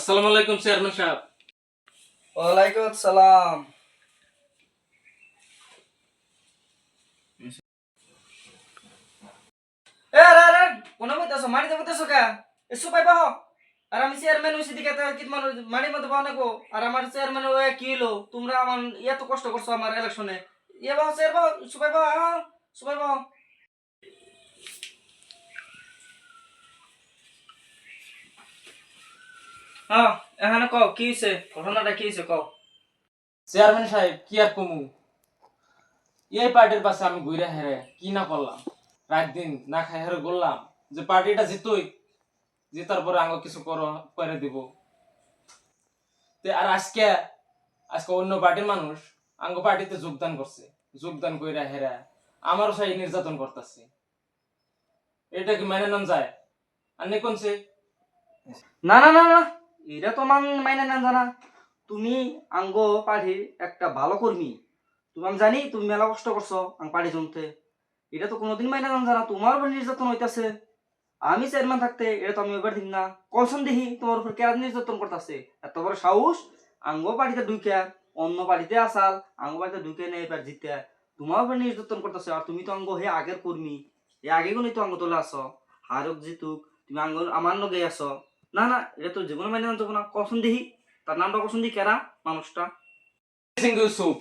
আসসালামু আলাইকুম, চেয়ারম্যান সাহেব। ওয়ালাইকুম আসসালাম। এ, আরে আরে কোন কইতাছো মানি তো কইতাছো কা এসু পাই বাহ আর আমি চেয়ারম্যান হইছি দিকে, তা কিত মানুষ মানির মধ্যে বাহ নাকো আর আমার চেয়ারম্যান ওয়ে কি হলো তোমরা আমার এত কষ্ট করছ আমার ইলেকশনে ইয়ে বাহ, চেয়ার বাহ সুপাই বাহ সুপাই বাহ হ্যাঁ এখানে কও কি হইছে? ঘটনাটা কি হইছে কও? চেয়ারম্যান সাহেব কি আর কমু? এই পার্টির পাশে আমি ঘুরে হেরে কি না করলাম? রাত দিন না খাই হেরে বললাম যে পার্টিটা জিতই জেতার পরে আঙ্গ কিছু করো করে দিব। তে আর আজকে আজকে অন্য পার্টির মানুষ আঙ্গ পার্টিতে যোগদান করছে যোগদান কইরা হেরা আমারও সেই নির্যাতন করতেছে। এটা কি মেনে নেন যায়? আর নে কোনছে? না না না না। এটা তো মান মাইনে না জানা। তুমি আঙ্গ পার্টির একটা ভালো কর্মী তুমি আমি জানি, তুমি মেলা কষ্ট করছ আং পার্টি জমতে এটা তো কোনোদিন মাইনে না জানা তোমার উপর নির্যাতন হইতাছে আমি চেয়ারম্যান থাকতে এটা তো আমি এবার দিন না। কলসন দেখি তোমার উপর কেরা নির্যাতন করতেছে এত বড় সাহস, আঙ্গ পার্টিতে ঢুকে অন্য পার্টিতে আসাল আঙ্গ পার্টিতে ঢুকে নেই এবার জিতে। তোমার উপর নির্যাতন করতেছে আর তুমি তো আঙ্গ হে আগের কর্মী এ আগে গুণই তো আঙ্গ তোলে আসো হারক জিতুক, তুমি আঙ্গ আমার লগে আসো না না এটা তো জীবনে মাইনে আনতে না। কসন দেখি? তার নামটা কসন দিই কেরা? মানুষটা। সিং ইউসুফ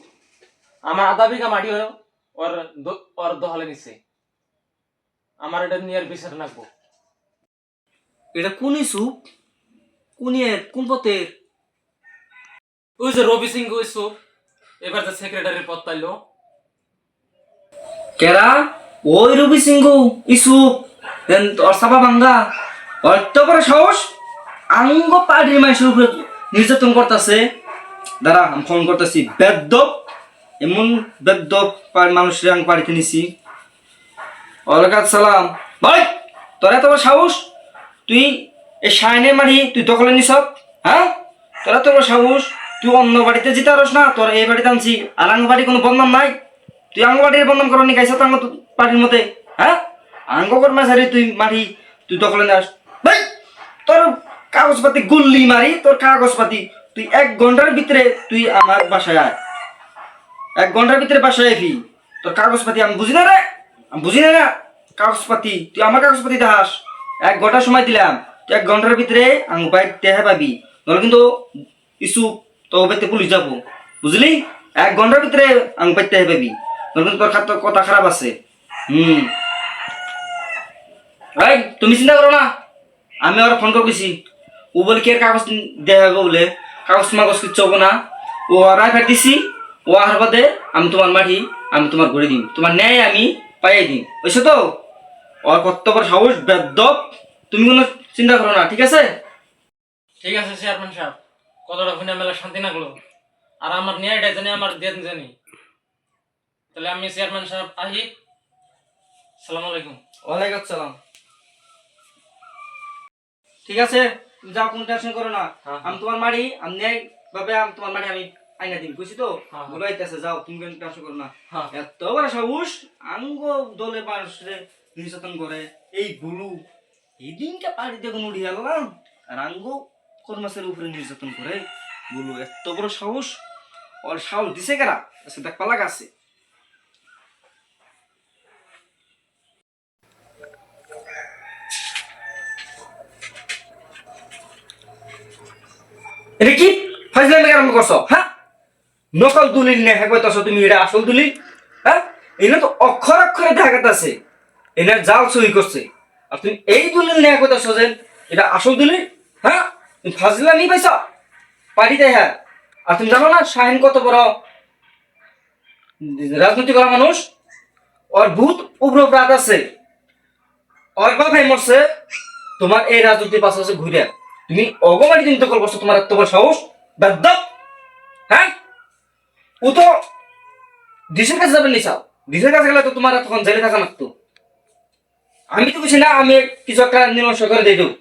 আমার আধা বিঘা মাটি হয় ওর ওর দহলে নিছে আমার এটা নিয়ে আর বিচার রাখব এটা কোন ইসুপ কোন কোন পথের? ওই যে রবি সিং ইউসুফ এবার যে সেক্রেটারির পদ পাইলো। কেরা? ওই রবি সিংহ ইসুপ দেন তোর সাবা বাঙ্গা অত বড় সাহস। আঙ্গ পার্টির মানুষের উপরে নির্যাতন করতেছে। দাঁড়া, আমি ফোন করতেছি। বেদ্যপ এমন বেদ্যপ মানুষের আঙ্গ পাড়িতে নিছি ওয়ালাইকুম সালাম ভাই, তোর এত সাহস? তুই এই শাইনের মারি তুই দখলে নিস হ্যাঁ? তোর এত সাহস? তুই অন্য বাড়িতে যেতে পারস না? তোর এই বাড়িতে আনছি। আর আঙ্গ বাড়ি কোনো বদনাম নাই? তুই আঙ্গ বাড়ির বদনাম করো নি গাইছ আঙ্গ পার্টির মতে হ্যাঁ? আঙ্গ কর্মা সারি তুই মারি তুই দখলে নাস ভাই, তোর কাগজপাতি গুল্লি মারি, তোর কাগজপাতি। তুই এক ঘণ্টার ভিতরে তুই আমার বাসায় আয়। এক ঘণ্টার ভিতরে বাসায় আইবি। তোর কাগজপাতি আমি বুঝি না রে? আমি বুঝি না কাগজপাতি, তুই আমার কাগজপাতি দেখাস। এক ঘণ্টা সময় দিলাম। তুই এক ঘণ্টার ভিতরে আঙ্গ পাই টেহা পাবি। নলে কিন্তু ইস্যু তো বেতে পুলিশ যাব। বুঝলি? এক ঘণ্টার ভিতরে পাই টেহা পাবি। নলে কিন্তু তোর কথা খারাপ আছে। হুম। তুমি চিন্তা করো না। আমি আর ফোন করেছি ও বলে কি আর কাগজ দেওয়া হবে বলে? কাগজ মাগজ কিচ্ছু হব না। ও রায় ফের দিছি। ও আহার বাদে আমি তোমার মাটি আমি তোমার করে দিম। তোমার ন্যায় আমি পাইয়ে দিম। বুঝছ তো? ওর কর্তব্য সাহস বেদ্যপ তুমি কোনো চিন্তা করো না ঠিক আছে? ঠিক আছে চেয়ারম্যান সাহেব। কতটা শুনে মেলা শান্তি লাগল। আর আমার ন্যায়টা জানি আমার দেন জানি। তাহলে আমি চেয়ারম্যান সাহেব আহি সালাম আলাইকুম। ওয়ালাইকুম আসসালাম। ঠিক আছে? তুমি যাও কোনো টেনশন করো না। হ্যাঁ, আমি তোমার মারি আমি ন্যায় ভাবে আমি তোমার মারি আমি আইনা দিন বুঝছি তো? হ্যাঁ, হ্যাঁ। বলে আইতেছে যাও তুমি কোনো টেনশন করো না। হ্যাঁ। এত বড় সাহস আঙ্গ দলে মানুষরে নির্যাতন করে এই বুলু। এই দিনটা পাড়িতে কোনো উড়িয়ে গেলাম আর আঙ্গ কর্মাসের উপরে নির্যাতন করে বুলু এত বড় সাহস। ওর সাহস দিছে কেরা? আচ্ছা দেখ পালাক আছে এটা কি? ফাইজলামি আরম্ভ করছ? হ্যাঁ? নকল দলিল নে হ্যাঁ কইতাছো তুমি এটা আসল দলিল। হ্যাঁ? এনে তো অক্ষর অক্ষরে ঢাকাত আছে এনে জাল সই করছে। আর তুমি এই দলিল নে কইতাছো যে এটা আসল দলিল। হ্যাঁ? তুমি ফাজলামি পাইছ? পারিতে হ্যাঁ। আর তুমি জানো না, শাহিন কত বড় রাজনীতি করা মানুষ? ওর ভূত উগ্র প্রাত আছে। ওর বাবাই মরছে। তোমার এই রাজনীতির পাশে আছে ঘুরে। তুমি অগমানি চিন্তা করব তোমার এত বড় সাহস বেদ্য হ্যাঁ? ও তো ডিসের কাছে যাবেন নিসাও ডিসের কাছে গেলে তো তোমার তখন জেলে থাকা লাগতো। আমি তো বুঝি না, আমি কিছু একটা নির্মাণ করে দিয়ে দেবো।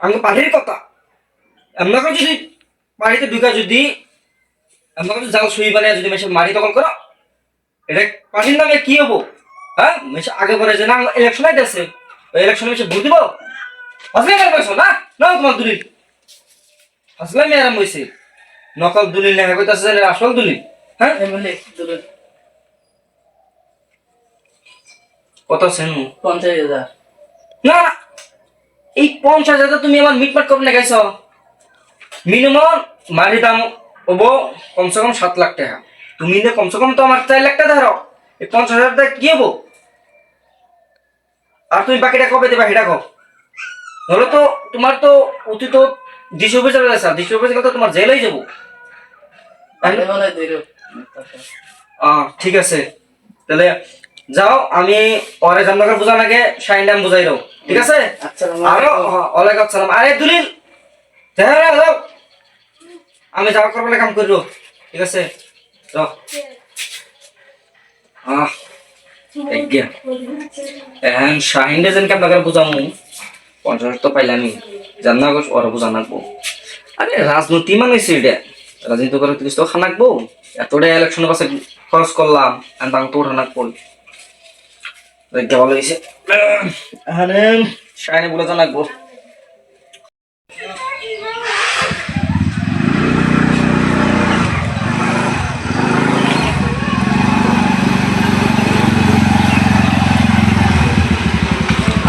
আমি পাখির কথা। করে যদি বাড়িতে ঢুকা যদি এমন করে জাল সুই বানিয়ে যদি মেশে মারি দখল করো, এটা পাখির নামে কি হব? হ্যাঁ? মেশে আগে পরে যে না ইলেকশন আইতেছে ওই ইলেকশনে মেশে ভোট দিব অসুবিধা পাইছো না? না তোমার দূরে আসলে আমি আরাম হয়েছে নকল দলিল লেখা কইতাছে যে আসল দলিল হ্যাঁ? এমএলএ তুলেন কত সেনু? পঞ্চাশ হাজার। না এই পঞ্চাশ হাজার তুমি আমার মিটমাট করবে না গাইছ মিনিমাম মারি দাম হব কমসে কম সাত লাখ টাকা। তুমি নে কমসে কম তো আমার চার লাখ টাকা ধরো এই পঞ্চাশ হাজার টাকা কি হব? আর তুমি বাকিটা কবে দেবা সেটা কো ধরো তো তোমার তো অতি তো ডিসি অফিসে গেছে ডিসি অফিসে গেলে তো তোমার জেল হয়ে? যাব দিল আহ, ঠিক আছে। তাহলে যাও আমি পরে জামনগর বোঝার আগে শাইন নাম বুঝাই দাও। ঠিক আছে? আচ্ছা আরও ওয়ালাইকুম আসসালাম। আরে দুলিল হ্যাঁ যাও। আমি যাওয়া করবলে কাম করিব ঠিক আছে? যাও। আহ এগিয়া এখন শাহিন যেন কেমন বুঝামু। পঞ্চাশ তো পাইলামি জানা গছ ওর বুঝা নাকবো আরে রাজনীতি মানে এটা। রাজনীতি করে কিছু তো খানাকবো এতটা ইলেকশন পাশে খরচ করলাম আর তাং তো উঠা পড়ি। দেখতে ভালো হয়েছে এখানে শাহিনে বলে জানাকবো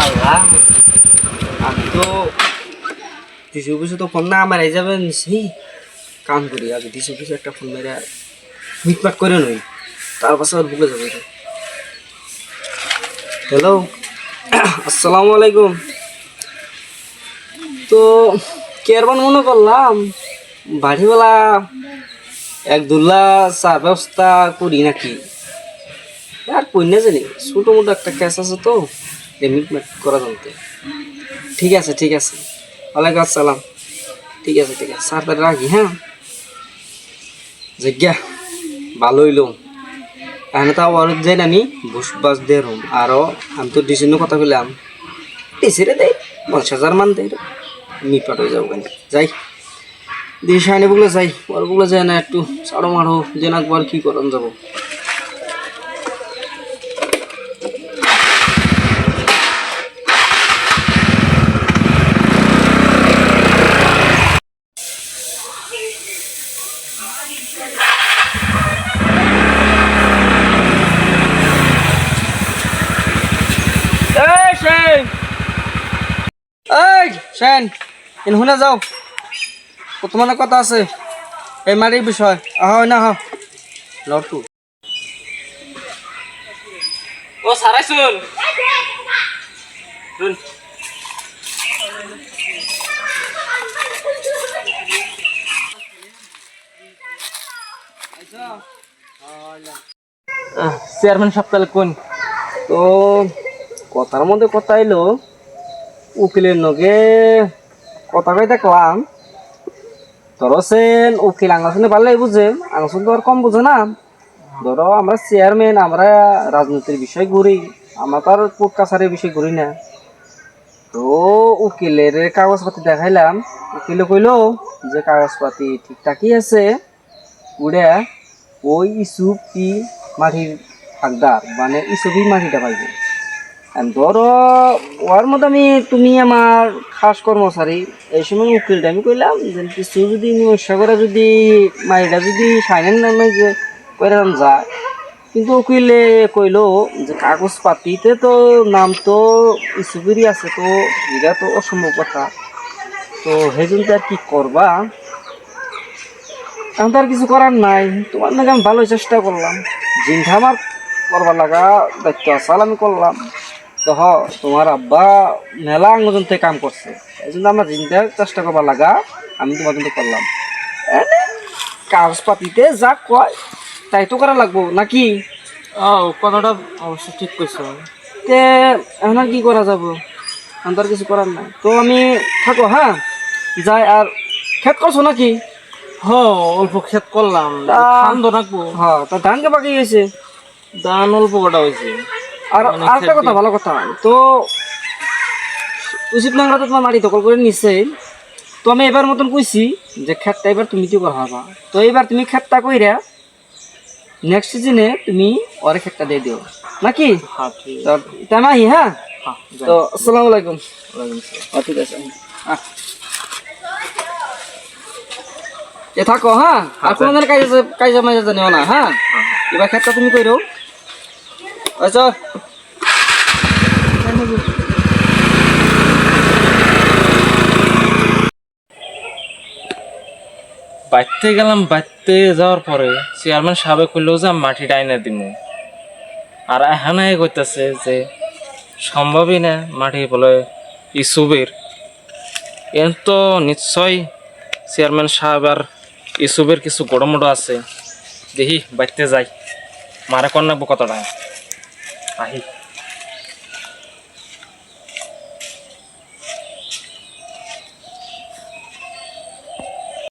আল্লাহ আমি তো ডিসি অফিসে তো ফোন না, আমার এই যাবেন সেই কাম করি, আগে ডিসি অফিসে একটা ফোন মেরে মিটমাট করে নই। তার পাশে আর বুকে যাবে হ্যালো আসসালামু আলাইকুম। তো কেরবান মনে করলাম, বাড়িওয়ালা এক দুল্লা চা ব্যবস্থা করি নাকি? আর কই না জানি, ছোটো মোটো একটা ক্যাশ আছে তো মিটমাট করা জানতে। ঠিক আছে ঠিক আছে। ওয়ালাইকুম আসসালাম। ঠিক আছে ঠিক আছে। স্যার, তাহলে রাখি হ্যাঁ? জিজ্ঞা ভালো হইল। এখানে তো আবার যাই আমি বুস বাস দিয়ে রুম। আরও আমি তো ডিসিনো কথা বললাম ডিসিরে দেয় পঞ্চাশ হাজার মান দেয় মিটমাট হয়ে যাব কেন? যাই। দিয়ে সাইনে বলে যাই, ওর বলে যায় না একটু। চাড়ো মারো যে না একবার কি করান যাব এই সেন এই সেন ইন শুনে যাও। তোমার কথা আছে। এই মারির বিষয়। আহ না আহ। লটু ও সারাইছুন শুন চেয়ারম্যান সপ্তাহে কোন? তো কথার মধ্যে কথা এলো। উকিলের নগে কথা কই দেখলাম। ধরো সেন উকিল আঙ্গাসনে পারলে বুঝে আঙ্গাসন তো আর কম বুঝে না। ধরো আমরা চেয়ারম্যান আমরা রাজনীতির বিষয় ঘুরি, আমরা তো আর কোর্ট কাছারির বিষয় ঘুরি না। তো উকিলের কাগজপাতি দেখাইলাম। উকিলে কইলো যে কাগজপাতি ঠিকঠাকই আছে, উড়ে ওই ইসুপি মাটির হাকদার মানে ইসুপি মাটিটা পাইবে। ধরো, ওর মতো আমি, তুমি আমার খাস কর্মচারী, এই সময় উকিলটা আমি কইলাম যে, কিছু যদি মীমাংসা করে যদি মাটিটা যদি সাইনের নামে যে করে যায়। কিন্তু উকিলে কইলো যে কাগজ পাতিতে তো নাম তো ইসুপিরই আছে, তো এটা তো অসম্ভব কথা। তো জন্য আর কি করবা? এখন তো আর কিছু করার নাই। তোমার নাকি আমি ভালোই চেষ্টা করলাম। জিনটা আমার করবার লাগা দায়িত্ব আসাল আমি করলাম। তো হ তোমার আব্বা মেলা আঙ্গজন থেকে কাম করছে। এই জন্য আমার জিনটা চেষ্টা করবার লাগা আমি তোমার জন্য করলাম। কাগজপাতিতে যা কয় তাই তো করা লাগবো নাকি? ও কথাটা অবশ্য ঠিক কইছো। তে এখন আর কি করা যাব? এখন তো আর কিছু করার নাই। তো আমি থাকো হ্যাঁ? যাই আর খেত করছ নাকি? হ অল্প ক্ষেত করলাম। ধান তো রাখব। হ্যাঁ তা ধানকে পাকি গেছে ধান অল্প কটা হয়েছে। আর আরেকটা কথা ভালো কথা। তো উচিত নাংরা তো তোমার মাটি দখল করে নিচ্ছে তো আমি এবার মতন কইছি যে ক্ষেতটা এবার তুমি কি করা হবা। তো এবার তুমি ক্ষেতটা কইরা নেক্সট সিজনে তুমি ওরে ক্ষেতটা দিয়ে দিও। নাকি? হ্যাঁ ঠিক তো তেমন আহি হ্যাঁ? হ্যাঁ তো আসসালামু আলাইকুম। ও, ঠিক আছে। এ থাকো হ্যাঁ? আর কোনো দিন কাজে কাজে মাঝে জানিও না হ্যাঁ। এবার ক্ষেতটা তুমি কইরো। আচ্ছা। বাইতে গেলাম, বাইতে যাওয়ার পরে চেয়ারম্যান সাহেব কইলো যে মাটি ডাইনা দিমু। আর এখানে কইতাছে যে, সম্ভবই না মাটি বলে ইসুবের এর তো নিশ্চয় চেয়ারম্যান সাহেব আর ইসুবের কিছু গড়মড়ো আছে। দেখি, বাইতে যাই। মারে কন্যাবো কত আহি